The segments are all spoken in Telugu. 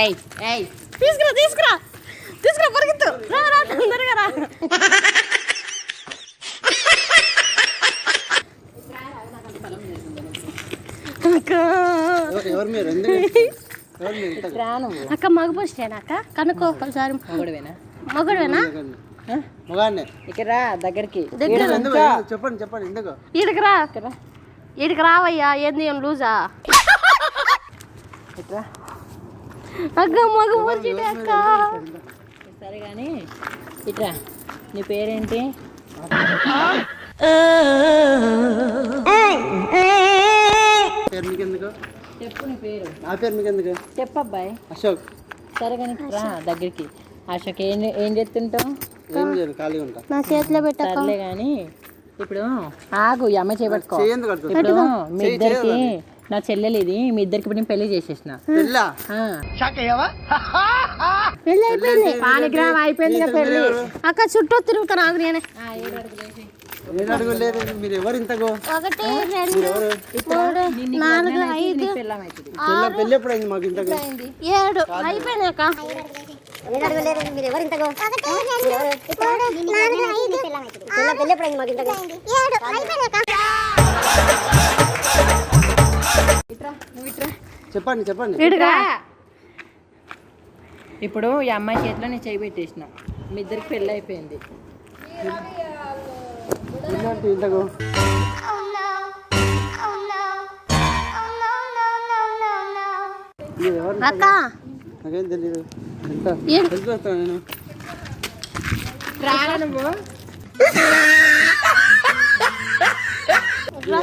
ఏయ్ ఏయ్ తీసుకురా తీసుకురా తీసుకురా పరిగెత్తు రా రా తొందరగా రా అక్క. మగ పోస్టేనా అక్క? కనుక్కో ఒకసారి. మొగడువేనా? మగడువేనా? మగాడినే. ఇక్కడ రా దగ్గరికి. చెప్పండి చెప్పండి. ఎందుకు? ఈడికి రా. ఈడికి రావయ్యా. ఏంది ఏం లూజా? ఇట్రా అక్క మగ పోస్టే అక్క. సరే కానీ ఇట్రా నీ పేరేంటి? పేరు మీకు ఎందుకు చెప్పు నీ పేరు. నా పేరు మీకు ఎందుకు చెప్పు అబ్బాయి అశోక్. సరే కానీ రా దగ్గరికి. అశోక్ ఏం ఏం చేస్తుంటావు? ఏం చేయను ఖాళీగా ఉంటా. నా చేతిలో సర్లే కానీ ఇప్పుడు ఆగు ఈ అమ్మాయి చేపట్టుకో ఇప్పుడు మీ ఇద్దరికి నా చెల్లెలు ఇది మీ ఇద్దరికి ఇప్పుడు నేను పెళ్ళి చేసేసిన. పెళ్ళా? ఆ. పెళ్ళి అయిపోయింది. పెళ్ళి అక్క చుట్టూ తిరుగుతా నాకు నేనే. పెళ్ళం ఎప్పుడైంది మాకు ఇంతకు? ఏడు. అయిపోయినాయి చెప్పండి చెప్పండి. ఇప్పుడు ఈ అమ్మాయి చేతిలో నేను చేయి పెట్టేసిన. మీ ఇద్దరికి పెళ్ళి అయిపోయింది. ఏంటంటే ఇంతకు? మీరు ఎవరు? అక్క. నాకేం తెలియదు ఎంత? ఏడు. వెళ్ళిపోతాను నేను? రారా. నువ్వు మీరు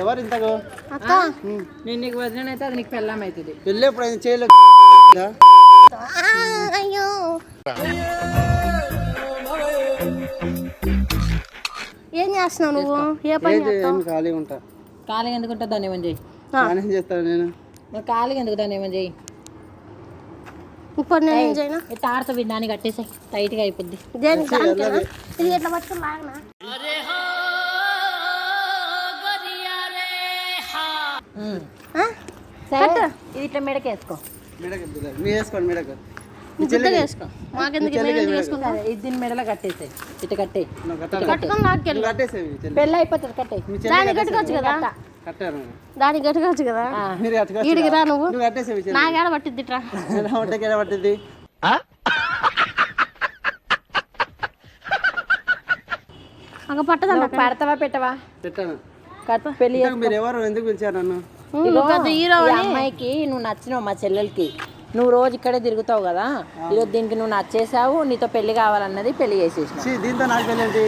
ఎవరు ఇంతకు? అక్క. నేను నీకు వదిలిన అయితే అది నీకు పెళ్ళం అవుతుంది. పెళ్ళి చేయలేదు అయ్యో. ఏం చేస్తున్నావు నువ్వు? ఏ పని చేయను ఖాళీగా ఉంటా. ఖాళీగా ఎందుకు ఉంటుంది దాన్ని ఏమని చేయి నేనేం చేస్తాను నేను? ఖాళీగా ఎందుకు దాన్ని ఏమని చేయి ఇప్పుడు నేను ఏం చేయను? ఈ తాడుతో దాన్ని కట్టేసి టైట్గా అయిపోద్ది? ఇది ఎట్లా పట్టుకుని లాగనా? సరే. ఇది ఇట్లా మెడకేసుకో వేసుకో. మాకెందుకు ఇది దీని మెడలో కట్టేసాయి. ఇటు కట్టే. పెళ్ళి అయిపోతుంది కట్టే. దాన్ని చెల్లి కట్టుకోవచ్చు కదా? కట్టారు దానికి కట్టుకోవచ్చు కదా? రా నువ్వు. నాకేడ పట్టిద్ది? ఉంటే ఎలా పట్టింది పడతావా పెట్టవా? పెట్టాను. మీరు ఎవరు? ఎందుకు పిలిచారు నన్ను? అమ్మాయికి నువ్వు నచ్చినావు మా చెల్లెలకి. నువ్వు రోజు ఇక్కడే తిరుగుతావు కదా? ఈరోజు దీనికి నువ్వు నచ్చేసావు నీతో పెళ్ళి కావాలన్నది పెళ్ళి చేసేసిన ఛీ, దీంతో నాకు పెళ్ళేంటి?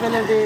పెళ్ళేంటి?